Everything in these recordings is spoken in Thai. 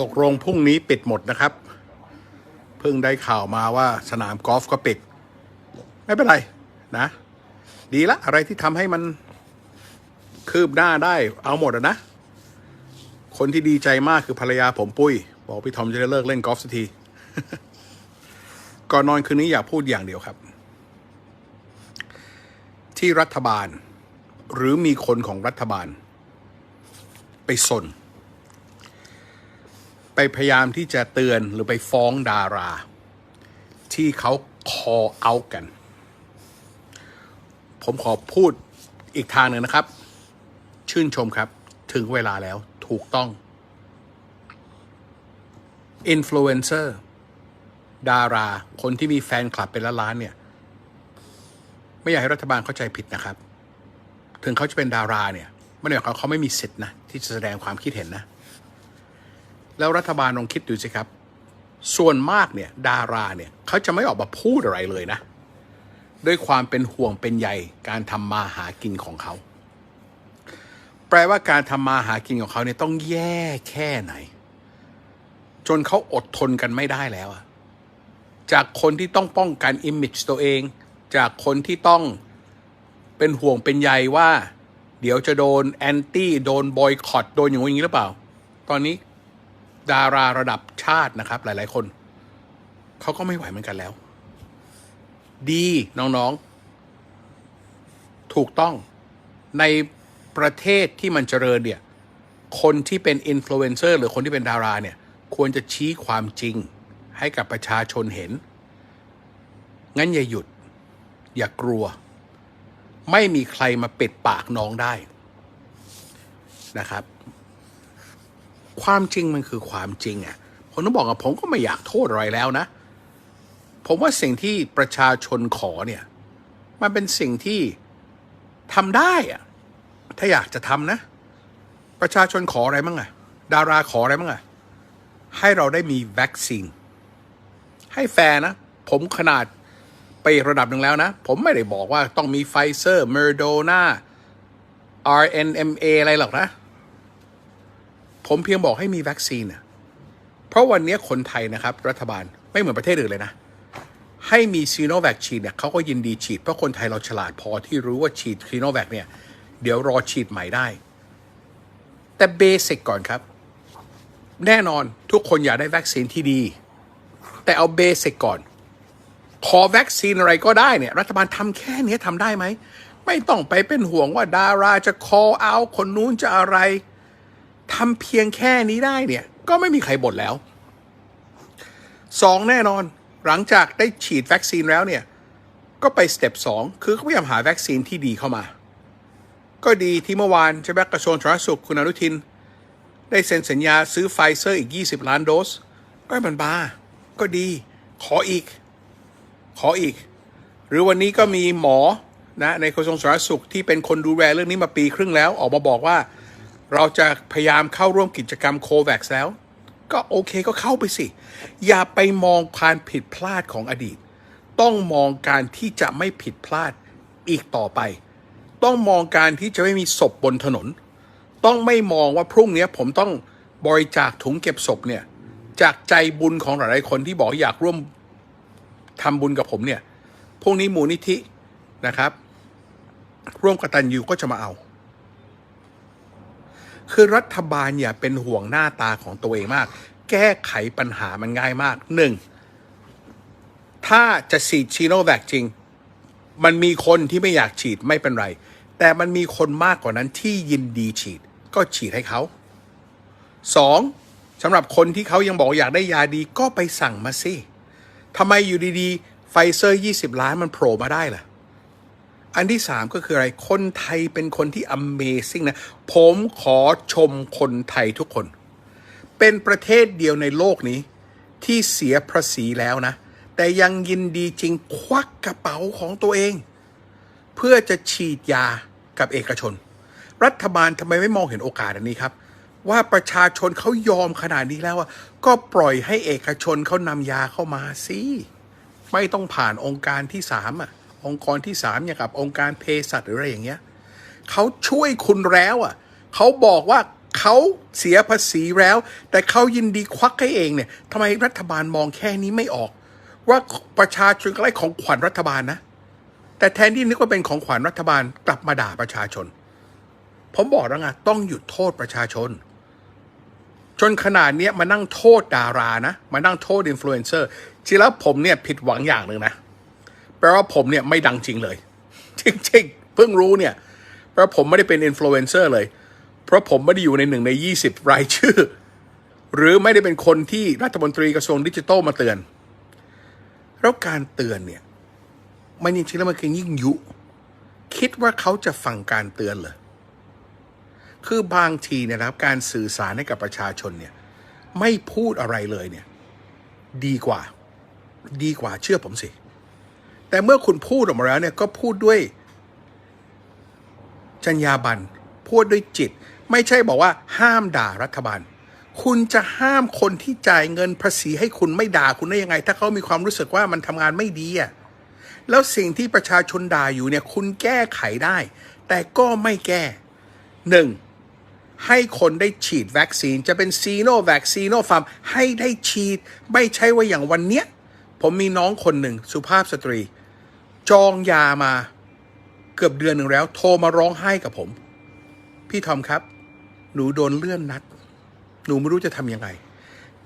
ตกลงพรุ่งนี้ปิดหมดนะครับ เพิ่งได้ข่าวมาว่าสนามกอล์ฟก็ปิด ไม่เป็นไรนะ ดีละ อะไรที่ทำให้มันคืบหน้าได้เอาหมดนะ คนที่ดีใจมากคือภรรยาผมปุ้ย บอกพี่ทอมจะได้เลิกเล่นกอล์ฟสักทีก่อนนอนคืนนี้อยากพูดอย่างเดียวครับ ที่รัฐบาล หรือมีคนของรัฐบาล ไปสน พยายามที่จะเตือนหรือไปฟ้องดารา ที่เขาคอเอากัน ผมขอพูดอีกทางหนึ่งนะครับ ชื่นชมครับถึงเวลาแล้วถูกต้องอินฟลูเอนเซอร์ดารา คนที่มีแฟนคลับเป็นล้านๆเนี่ย ไม่อยากให้รัฐบาลเข้าใจผิดนะครับ ถึงเขาจะเป็นดาราเนี่ยไม่ได้หมายความเขาไม่มีสิทธินะ ที่จะแสดงความคิดเห็นนะ แล้วรัฐบาลลองคิดดูสิครับ ส่วนมากเนี่ยดาราเนี่ยเขาจะไม่ออกมาพูดอะไรเลยนะ ด้วยความเป็นห่วงเป็นใยการทำมาหากินของเขา แปลว่าการทำมาหากินของเขาเนี่ยต้องแย่แค่ไหน จนเขาอดทนกันไม่ได้แล้วอะจากคนที่ต้องป้องกันอิมเมจตัวเอง จากคนที่ต้องเป็นห่วงเป็นใยว่า เดี๋ยวจะโดนแอนตี้โดนบอยคอตโดนอย่างนี้หรือเปล่า ตอนนี้ ดาราระดับชาตินะครับ หลาย ๆ คน เขาก็ไม่ไหวเหมือนกันแล้ว ดีน้องๆ ถูกต้องในประเทศที่มันเจริญเนี่ย คนที่เป็นอินฟลูเอนเซอร์หรือคนที่เป็นดาราเนี่ย ควรจะชี้ความจริงให้กับประชาชนเห็น งั้นอย่าหยุด อย่ากลัว ไม่มีใครมาปิดปากน้องได้นะครับ ความจริงมันคือความจริงอะผมต้องบอกว่าผมก็ไม่อยากโทษอะไรแล้วนะ ผมว่าสิ่งที่ประชาชนขอเนี่ย มันเป็นสิ่งที่ทำได้อะถ้าอยากจะทำนะ ประชาชนขออะไรบ้างอะดาราขออะไรบ้างอะให้เราได้มีวัคซีนให้แฟร์นะ ผมขนาดไประดับหนึ่งแล้วนะ ผมไม่ได้บอกว่าต้องมีไฟเซอร์เมอร์โดนา RNMA อะไรหรอกนะ ผมเพียงบอกให้มีวัคซีนนะเพราะวันนี้คนไทยนะครับ รัฐบาลไม่เหมือนประเทศอื่นเลยนะ ให้มีซีโนแวคฉีดเนี่ยเขาก็ยินดีฉีด เพราะคนไทยเราฉลาดพอที่รู้ว่าฉีดซีโนแวคเนี่ย เดี๋ยวรอฉีดใหม่ได้ แต่เบสิกก่อนครับ แน่นอนทุกคนอยากได้วัคซีนที่ดี แต่เอาเบสิกก่อน ขอวัคซีนอะไรก็ได้เนี่ย รัฐบาลทำแค่นี้ทำได้ไหมไม่ต้องไปเป็นห่วงว่าดาราจะ call out คนนู้นจะอะไร ทำเพียงแค่นี้ได้เนี่ย ก็ไม่มีใครบ่นแล้วสองแน่นอนหลังจากได้ฉีดวัคซีนแล้วเนี่ย ก็ไปสเต็ปสองคือเขาพยายามหาวัคซีนที่ดีเข้ามา ก็ดีที่เมื่อวานใช่ไหมกระทรวงสาธารณสุขคุณอนุทิน ได้เซ็นสัญญาซื้อไฟเซอร์อีก 20 ล้านโดสก็ให้มันบาก็ดี ขออีก ขออีก หรือวันนี้ก็มีหมอนะในกระทรวงสาธารณสุขที่เป็นคนดูแลเรื่องนี้มาปีครึ่งแล้ว ออกมาบอกว่า เราจะพยายามเข้าร่วมกิจกรรมโควัคแล้ว ก็โอเคก็เข้าไปสิ อย่าไปมองการผิดพลาดของอดีต ต้องมองการที่จะไม่ผิดพลาดอีกต่อไป ต้องมองการที่จะไม่มีศพบนถนน ต้องไม่มองว่าพรุ่งนี้ผมต้องบริจาคถุงเก็บศพเนี่ยจากใจบุญของหลายๆคนที่บอกอยากร่วมทำบุญกับผมเนี่ยพรุ่งนี้มูลนิธินะครับ ร่วมกตันยูก็จะมาเอา คือรัฐบาลอย่าเป็นห่วงหน้าตาของตัวเองมาก แก้ไขปัญหามันง่ายมากหนึ่งถ้าจะฉีดชีโนแวคจริง มันมีคนที่ไม่อยากฉีดไม่เป็นไร แต่มันมีคนมากกว่านั้นที่ยินดีฉีดก็ฉีดให้เขาสองสำหรับคนที่เขายังบอกอยากได้ยาดีก็ไปสั่งมาสิทำไมอยู่ดีๆ ไฟเซอร์ 20 ล้านมันโผล่มาได้ล่ะ อันที่สามก็คืออะไร คนไทยเป็นคนที่ Amazing นะ ผมขอชมคนไทยทุกคน เป็นประเทศเดียวในโลกนี้ ที่เสียภาษีแล้วนะ แต่ยังยินดีจริงควักกระเป๋าของตัวเอง เพื่อจะฉีดยากับเอกชน รัฐบาลทำไมไม่มองเห็นโอกาสอันนี้ครับ ว่าประชาชนเขายอมขนาดนี้แล้วก็ปล่อยให้เอกชนเขานำยาเข้ามาสิไม่ต้องผ่านองค์การที่สามอะ องค์กรที่สามอย่างกับองค์การเภสัชหรืออะไรอย่างเงี้ยเขาช่วยคุณแล้วอะเขาบอกว่าเขาเสียภาษีแล้ว แต่เขายินดีควักให้เองเนี่ยทำไมรัฐบาลมองแค่นี้ไม่ออก ว่าประชาชนก็ได้ของขวัญรัฐบาลนะ แต่แทนที่นึกว่าเป็นของขวัญรัฐบาลกลับมาด่าประชาชน ผมบอกแล้วไงต้องหยุดโทษประชาชน จนขนาดเนี้ยมานั่งโทษดารานะ มานั่งโทษอินฟลูเอนเซอร์จริงแล้วผมเนี่ยผิดหวังอย่างหนึ่งนะ แปลว่าผมเนี่ยไม่ดังจริงเลย จริงๆ เพิ่งรู้เนี่ยแปลว่าผมไม่ได้เป็นอินฟลูเอนเซอร์เลย เพราะผมไม่ได้อยู่ในหนึ่งใน 20 รายชื่อ หรือไม่ได้เป็นคนที่รัฐมนตรีกระทรวงดิจิทัลมาเตือน แล้วการเตือนเนี่ยมันจริงๆแล้วมันคือยิ่งยุ คิดว่าเขาจะฟังการเตือนเหรอคือบางทีเนี่ยนะครับ การสื่อสารให้กับประชาชนเนี่ยไม่พูดอะไรเลยเนี่ย ดีกว่า ดีกว่าเชื่อผมสิ แต่เมื่อคุณพูดออกมาแล้วเนี่ยก็พูดด้วยจรรยาบรรณพูดด้วยจิต ไม่ใช่บอกว่าห้ามด่ารัฐบาล คุณจะห้ามคนที่จ่ายเงินภาษีให้คุณไม่ด่าคุณได้ยังไง ถ้าเขามีความรู้สึกว่ามันทำงานไม่ดีอะแล้วสิ่งที่ประชาชนด่าอยู่เนี่ยคุณแก้ไขได้ แต่ก็ไม่แก้หนึ่งให้คนได้ฉีดวัคซีนจะเป็นซีโนแวคซีโนฟาร์มให้ได้ฉีด ไม่ใช่ว่าอย่างวันเนี้ย ผมมีน้องคนหนึ่งสุภาพสตรี จองยามาเกือบเดือนหนึ่งแล้ว โทรมาร้องไห้กับผม พี่ทอมครับ หนูโดนเลื่อนนัด หนูไม่รู้จะทำยังไง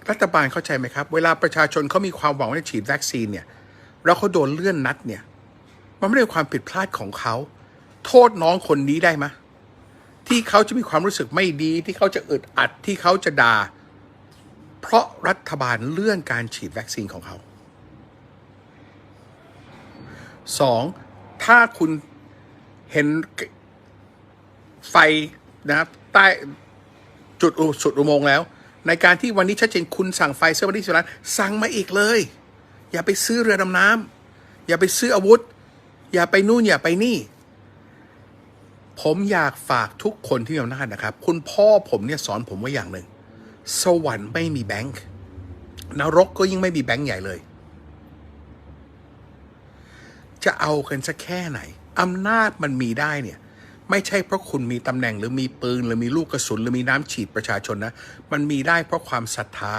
รัฐบาลเข้าใจไหมครับ เวลาประชาชนเขามีความหวังว่าจะฉีดวัคซีนเนี่ย แล้วเขาโดนเลื่อนนัดเนี่ย มันไม่ได้ความผิดพลาดของเขา โทษน้องคนนี้ได้ไหมที่เขาจะมีความรู้สึกไม่ดีที่เขาจะอึดอัดที่เขาจะด่า เพราะรัฐบาลเลื่อนการฉีดวัคซีนของเขา สองถ้าคุณเห็นไฟนะครับใต้จุดอุสุดอุโมงค์แล้ว ในการที่วันนี้ชัดเจนคุณสั่งไฟเซอร์วันที่สิบล้านสั่งมาอีกเลย อย่าไปซื้อเรือดำน้ำอย่าไปซื้ออาวุธ อย่าไปนู่นอย่าไปนี่ ผมอยากฝากทุกคนที่มีอำนาจนะครับ คุณพ่อผมเนี่ยสอนผมไว้อย่างหนึ่ง สวรรค์ไม่มีแบงค์นรกก็ยิ่งไม่มีแบงค์ใหญ่เลย จะเอากันสักแค่ไหน อำนาจมันมีได้เนี่ย ไม่ใช่เพราะคุณมีตำแหน่งหรือมีปืน หรือมีลูกกระสุน หรือมีน้ำฉีดประชาชนนะ มันมีได้เพราะความศรัทธา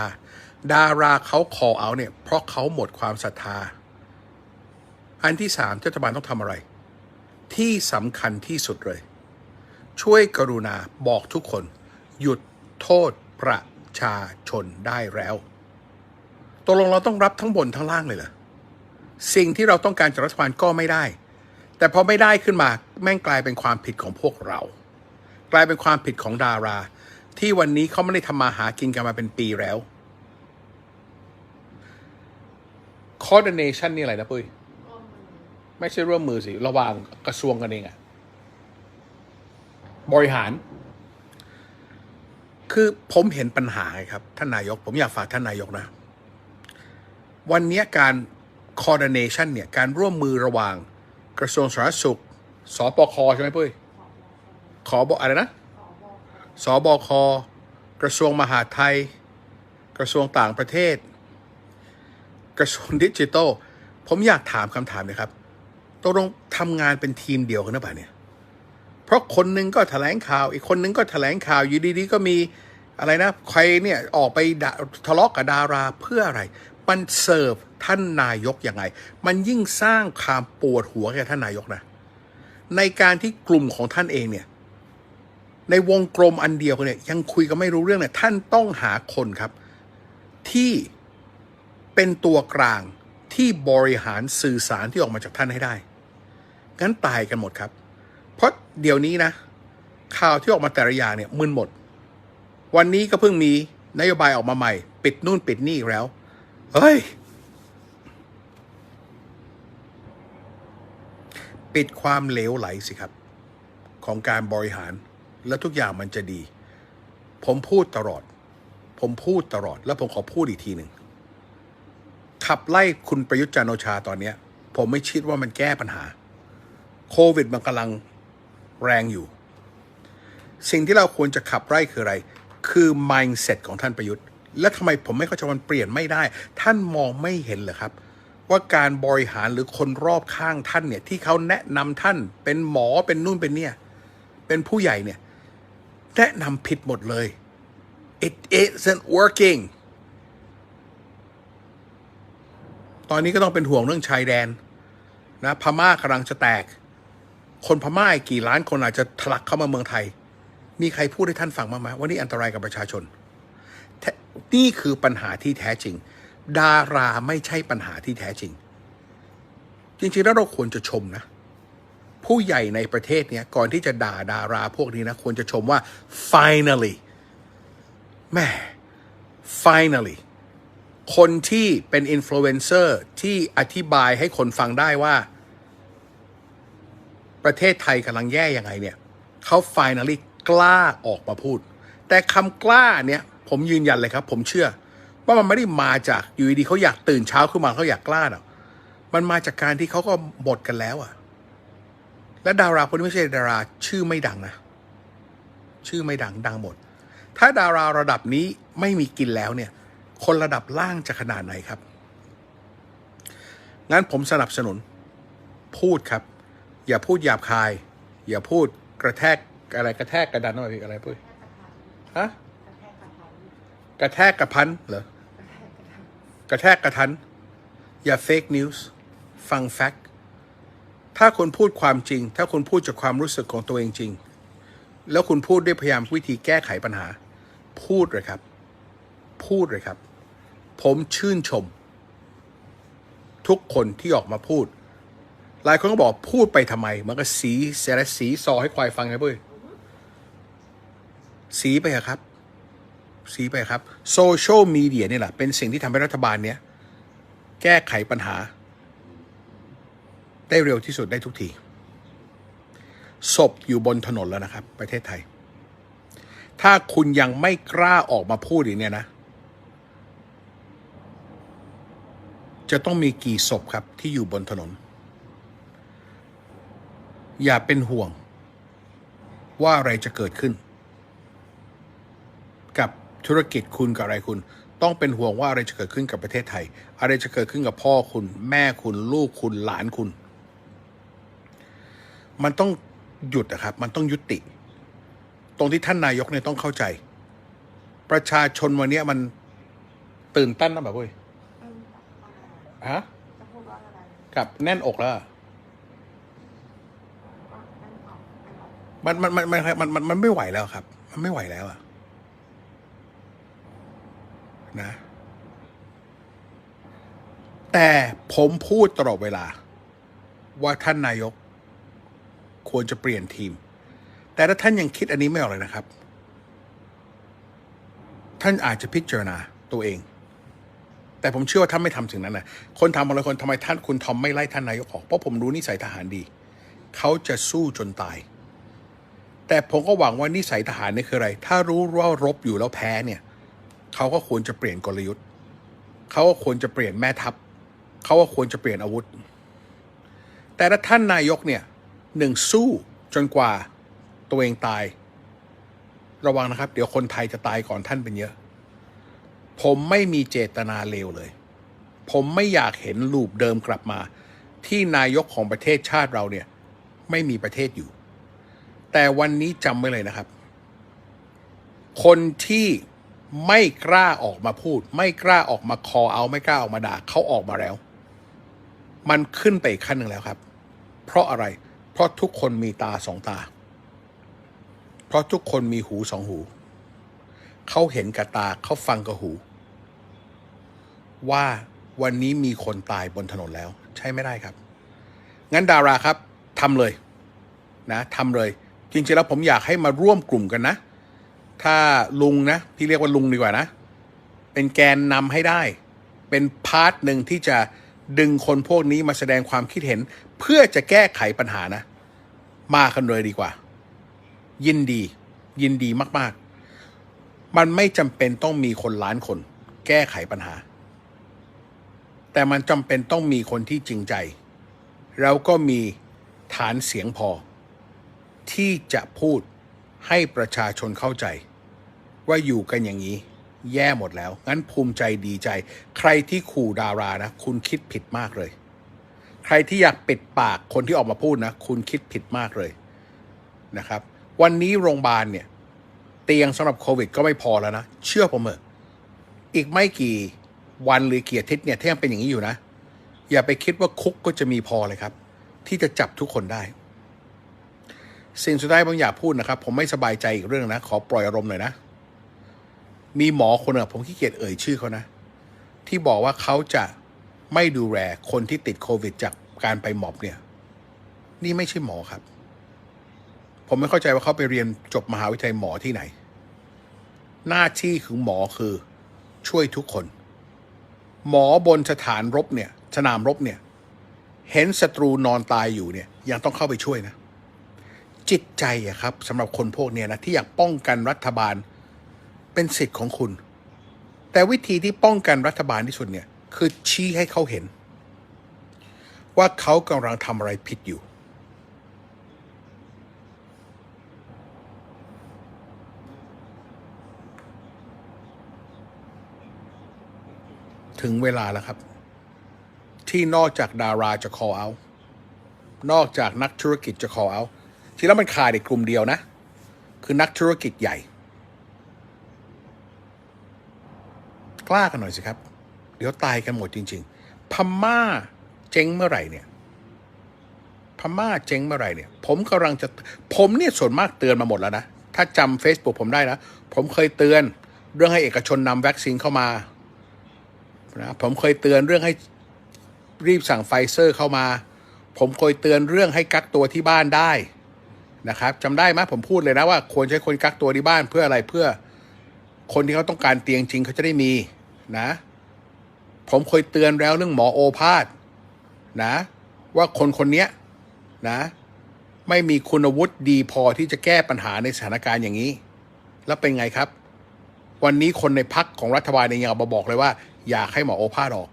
ดาราเขาคอเอาเนี่ย เพราะเขาหมดความศรัทธา อันที่สามรัฐบาลต้องทำอะไร ที่สำคัญที่สุดเลย ช่วยกรุณาบอกทุกคน หยุดโทษประชาชนได้แล้วตกลงเราต้องรับทั้งบนทั้งล่างเลยเหรอ สิ่งที่เราต้องการจากรัฐบาลก็ไม่ได้ แต่พอไม่ได้ขึ้นมาแม่งกลายเป็นความผิดของพวกเรา กลายเป็นความผิดของดารา ที่วันนี้เขาไม่ได้ทำมาหากินกันมาเป็นปีแล้ว coordination นี่อะไรนะปุ้ยไม่ใช่ร่วมมือสิ ระหว่างกระทรวงกันเองอะบริหาร คือผมเห็นปัญหาไงครับ ท่านนายก ผมอยากฝากท่านนายกนะ วันนี้การ coordination เนี่ย การร่วมมือระหว่างกระทรวงสาธารณสุข สปคใช่ไหมปุ้ยขอบอกอะไรนะ สบค กระทรวงมหาดไทย กระทรวงต่างประเทศ กระทรวงดิจิทัล ผมอยากถามคำถามเลยครับตกลงทำงานเป็นทีมเดียวกันหรือเปล่าเนี่ย เพราะคนหนึงก็แถลงข่าว อีกคนหนึงก็แถลงข่าว อยู่ดีๆ ก็มีอะไรนะ ใครเนี่ย ออกไปทะเลาะกับดาราเพื่ออะไร มันเสิร์ฟท่านนายกยังไง มันยิ่งสร้างความปวดหัวแก่ท่านนายกนะ ในการที่กลุ่มของท่านเองเนี่ย ในวงกลมอันเดียวกันเนี่ยยังคุยกันไม่รู้เรื่องเนี่ยท่านต้องหาคนครับ ที่เป็นตัวกลางที่บริหารสื่อสารที่ออกมาจากท่านให้ได้ งั้นตายกันหมดครับ เพราะเดี๋ยวนี้นะ ข่าวที่ออกมาแต่ละอย่างเนี่ยมึนหมด วันนี้ก็เพิ่งมีนโยบายออกมาใหม่ ปิดนู่นปิดนี่แล้ว เฮ้ย ปิดความเหลวไหลสิครับ ของการบริหารแล้วทุกอย่างมันจะดี ผมพูดตลอด ผมพูดตลอด แล้วผมขอพูดอีกทีหนึ่งขับไล่คุณประยุทธ์จันโอชาตอนเนี้ยผมไม่คิดว่ามันแก้ปัญหา โควิดมันกำลังแรงอยู่ สิ่งที่เราควรจะขับไล่คืออะไร คือ mindset ของท่านประยุทธ์ และทำไมผมไม่เข้าใจมันเปลี่ยนไม่ได้ ท่านมองไม่เห็นเหรอครับ ว่าการบริหารหรือคนรอบข้างท่านเนี่ย ที่เขาแนะนำท่านเป็นหมอเป็นนู่นเป็นเนี่ย เป็นผู้ใหญ่เนี่ย แนะนำผิดหมดเลย it isn't working ตอนนี้ก็ต้องเป็นห่วงเรื่องชายแดนนะพม่ากำลังจะแตก คนพม่ากี่ล้านคนอาจจะทะลักเข้ามาเมืองไทย มีใครพูดให้ท่านฟังบ้างไหมว่านี่อันตรายกับประชาชน นี่คือปัญหาที่แท้จริง ดาราไม่ใช่ปัญหาที่แท้จริง จริงๆแล้วเราควรจะชมนะ ผู้ใหญ่ในประเทศเนี้ยก่อนที่จะด่าดาราพวกนี้นะ ควรจะชมว่า finally แม่ finally คนที่เป็นอินฟลูเอนเซอร์ที่อธิบายให้คนฟังได้ว่า ประเทศไทยกำลังแย่ยังไงเนี่ยเขา finally กล้าออกมาพูด แต่คำกล้าเนี่ย ผมยืนยันเลยครับ ผมเชื่อ ว่ามันไม่ได้มาจากอยู่ดีๆเขาอยากตื่นเช้าขึ้นมาเขาอยากกล้าหรอกมันมาจากการที่เขาก็หมดกันแล้วอะและดาราคนนี้ไม่ใช่ดารา ชื่อไม่ดังนะชื่อไม่ดังดังหมด ถ้าดาราระดับนี้ไม่มีกินแล้วเนี่ย คนระดับล่างจะขนาดไหนครับ งั้นผมสนับสนุน พูดครับ อย่าพูดหยาบคาย อย่าพูดกระแทกอะไรกระแทกกระดันอะไรอะไรพูดฮะ กระแทกกระพันเหรอกระแทกกระทัน อย่าเฟกนิวส์ฟังแฟกต์ถ้าคุณพูดความจริง ถ้าคุณพูดจากความรู้สึกของตัวเองจริง แล้วคุณพูดด้วยพยายามวิธีแก้ไขปัญหา พูดเลยครับ พูดเลยครับ ผมชื่นชม ทุกคนที่ออกมาพูด หลายคนก็บอกพูดไปทำไม มันก็สีเสียแลสีซอให้ควายฟังไงเพื่อนสีไปอะครับ สีไปครับโซเชียลมีเดียนี่แหละเป็นสิ่งที่ทำให้รัฐบาลเนี้ยแก้ไขปัญหา ได้เร็วที่สุดได้ทุกทีศพอยู่บนถนนแล้วนะครับ ประเทศไทย ถ้าคุณยังไม่กล้าออกมาพูดอีกเนี่ยนะ จะต้องมีกี่ศพครับที่อยู่บนถนน อย่าเป็นห่วงว่าอะไรจะเกิดขึ้น ธุรกิจคุณกับอะไรคุณ ต้องเป็นห่วงว่าอะไรจะเกิดขึ้นกับประเทศไทย อะไรจะเกิดขึ้นกับพ่อคุณ แม่คุณ ลูกคุณหลานคุณ มันต้องหยุดนะครับ มันต้องยุติ ตรงที่ท่านนายกเนี่ยต้องเข้าใจ ประชาชนวันนี้มันตื่นเต้นนะแบบเว้ยฮะจะพูดว่าอะกับแน่นอกแล้วมันมันมันมันมันมันมันไม่ไหวแล้วครับ มันไม่ไหวแล้วอะ นะ แต่ผมพูดตลอดเวลา ว่าท่านนายก ควรจะเปลี่ยนทีม แต่ถ้าท่านยังคิดอันนี้ไม่ออกเลยนะครับ ท่านอาจจะพิจารณาตัวเอง แต่ผมเชื่อว่าท่านไม่ทำสิ่งนั้นนะคนทำอะไรคนทำไมท่านคุณทอมไม่ไล่ท่านนายกออกเพราะผมรู้นิสัยทหารดี เขาจะสู้จนตายแต่ผมก็หวังว่านิสัยทหารนี่คืออะไร ถ้ารู้ว่ารบอยู่แล้วแพ้เนี่ย เขาก็ควรจะเปลี่ยนกลยุทธ์ เขาก็ควรจะเปลี่ยนแม่ทัพ เขาก็ควรจะเปลี่ยนอาวุธ แต่ถ้าท่านนายกเนี่ยหนึ่งสู้จนกว่าตัวเองตาย ระวังนะครับ เดี๋ยวคนไทยจะตายก่อนท่านเป็นเยอะ ผมไม่มีเจตนาเลวเลย ผมไม่อยากเห็นลูปเดิมกลับมา ที่นายกของประเทศชาติเราเนี่ย ไม่มีประเทศอยู่ แต่วันนี้จำไว้เลยนะครับ คนที่ ไม่กล้าออกมาพูด ไม่กล้าออกมาคอเอาไม่กล้าออกมาด่าเขาออกมาแล้ว มันขึ้นไปอีกขั้นหนึ่งแล้วครับ เพราะอะไร เพราะทุกคนมีตาสองตา เพราะทุกคนมีหูสองหู เขาเห็นกับตาเขาฟังกับหู ว่าวันนี้มีคนตายบนถนนแล้ว ใช่ไม่ได้ครับ งั้นดาราครับทำเลยนะทำเลย จริงๆแล้วผมอยากให้มาร่วมกลุ่มกันนะ ถ้าลุงนะพี่เรียกว่าลุงดีกว่านะ เป็นแกนนำให้ได้ เป็นพาร์ทหนึ่งที่จะดึงคนพวกนี้มาแสดงความคิดเห็น เพื่อจะแก้ไขปัญหานะ มากันเลยดีกว่า ยินดี ยินดีมาก ๆ มันไม่จำเป็นต้องมีคนล้านคน แก้ไขปัญหา แต่มันจำเป็นต้องมีคนที่จริงใจ แล้วก็มีฐานเสียงพอ ที่จะพูดให้ประชาชนเข้าใจ ว่าอยู่กันอย่างนี้ แย่หมดแล้ว งั้นภูมิใจดีใจ ใครที่ขู่ดารานะ คุณคิดผิดมากเลย ใครที่อยากปิดปากคนที่ออกมาพูดนะ คุณคิดผิดมากเลยนะครับ วันนี้โรงพยาบาลเนี่ย เตียงสำหรับโควิด ก็ไม่พอแล้วนะ เชื่อผมเถอะอีกไม่กี่วันหรือกี่อาทิตย์เนี่ยถ้ายังเป็นอย่างนี้อยู่นะ อย่าไปคิดว่าคุกก็จะมีพอเลยครับ ที่จะจับทุกคนได้ สิ่งสุดท้ายผมอยากพูดนะครับ ผมไม่สบายใจอีกเรื่องนะ ขอปล่อยอารมณ์หน่อยนะ มีหมอคนหนึ่งผมขี้เกียจเอ่ยชื่อเขานะ ที่บอกว่าเขาจะไม่ดูแลคนที่ติดโควิด จากการไปหมอบเนี่ย นี่ไม่ใช่หมอครับ ผมไม่เข้าใจว่าเขาไปเรียนจบมหาวิทยาลัยหมอที่ไหน หน้าที่ของหมอคือช่วยทุกคน หมอบนสถานรบเนี่ย สนามรบเนี่ย เห็นศัตรูนอนตายอยู่เนี่ย ยังต้องเข้าไปช่วยนะ จิตใจอะครับสำหรับคนพวกเนี้ยนะที่อยากป้องกันรัฐบาล เป็นสิทธิ์ของคุณ แต่วิธีที่ป้องกันรัฐบาลที่สุดเนี่ย คือชี้ให้เขาเห็น ว่าเขากำลังทำอะไรผิดอยู่ ถึงเวลาแล้วครับ ที่นอกจากดาราจะ call out นอกจากนักธุรกิจจะ call out ทีแล้วมันขาดอีกกลุ่มเดียวนะ คือนักธุรกิจใหญ่ กล้ากันหน่อยสิครับ เดี๋ยวตายกันหมดจริง ๆ พม่าเจ๊งเมื่อไหร่เนี่ย พม่าเจ๊งเมื่อไหร่เนี่ย ผมกำลังจะผมเนี่ยส่วนมากเตือนมาหมดแล้วนะ ถ้าจำ Facebook ผมได้นะผมเคยเตือนเรื่องให้เอกชนนำวัคซีนเข้ามานะผมเคยเตือนเรื่องให้รีบสั่งไฟเซอร์เข้ามา ผมเคยเตือนเรื่องให้กักตัวที่บ้านได้นะครับจำได้ไหมผมพูดเลยนะว่าควรใช้คนกักตัวที่บ้านเพื่ออะไรเพื่อ คนที่เขาต้องการเตียงจริงเขาจะได้มี นะ ผมเคยเตือนแล้วเรื่องหมอโอภาสนะ ว่าคนคนนี้นะ ไม่มีคุณวุฒิดีพอที่จะแก้ปัญหาในสถานการณ์อย่างนี้ แล้วเป็นไงครับ วันนี้คนในพักของรัฐบาลเองยังมาบอกเลยว่า อยากให้หมอโอภาสออก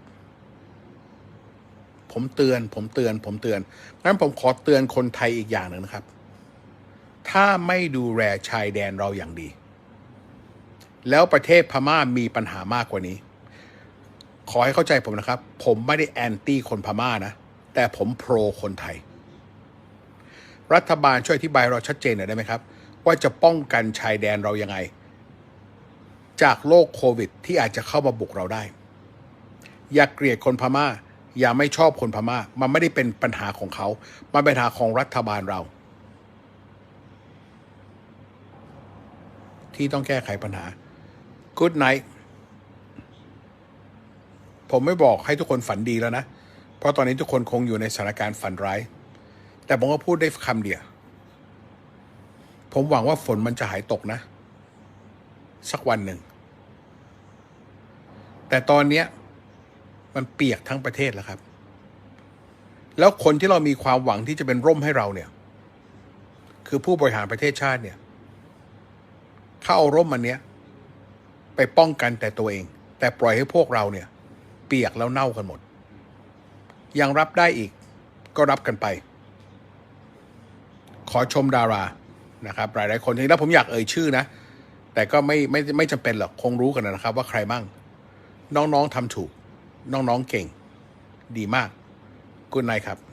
ผมเตือน ผมเตือน ผมเตือนงั้นผมขอเตือนคนไทยอีกอย่างหนึ่งนะครับ ถ้าไม่ดูแลชายแดนเราอย่างดี แล้วประเทศพม่ามีปัญหามากกว่านี้ ขอให้เข้าใจผมนะครับ ผมไม่ได้แอนตี้คนพม่านะ แต่ผมโปรคนไทย รัฐบาลช่วยอธิบายเราชัดเจนหน่อยได้ไหมครับ ว่าจะป้องกันชายแดนเรายังไง จากโรคโควิด ที่อาจจะเข้ามาบุกเราได้ อย่าเกลียดคนพม่า อย่าไม่ชอบคนพม่า มันไม่ได้เป็นปัญหาของเขา มันเป็นปัญหาของรัฐบาลเราที่ต้องแก้ไขปัญหา Good night ผมไม่บอกให้ทุกคนฝันดีแล้วนะ เพราะตอนนี้ทุกคนคงอยู่ในสถานการณ์ฝันร้าย แต่ผมก็พูดได้คำเดียว ผมหวังว่าฝนมันจะหายตกนะ สักวันหนึ่ง แต่ตอนนี้มันเปียกทั้งประเทศแล้วครับ แล้วคนที่เรามีความหวังที่จะเป็นร่มให้เราเนี่ย คือผู้บริหารประเทศชาติเนี่ยเขาเอาร่มมันเนี้ย ไปป้องกันแต่ตัวเอง แต่ปล่อยให้พวกเราเนี่ย เปียกแล้วเน่ากันหมด ยังรับได้อีกก็รับกันไป ขอชมดารานะครับหลายๆคนทีแล้วผมอยากเอ่ยชื่อนะ แต่ก็ไม่ไม่ไม่จำเป็นหรอกคงรู้กันนะครับ ว่าใครบ้างน้องๆทำถูก น้องๆเก่ง ดีมากกุณนายครับ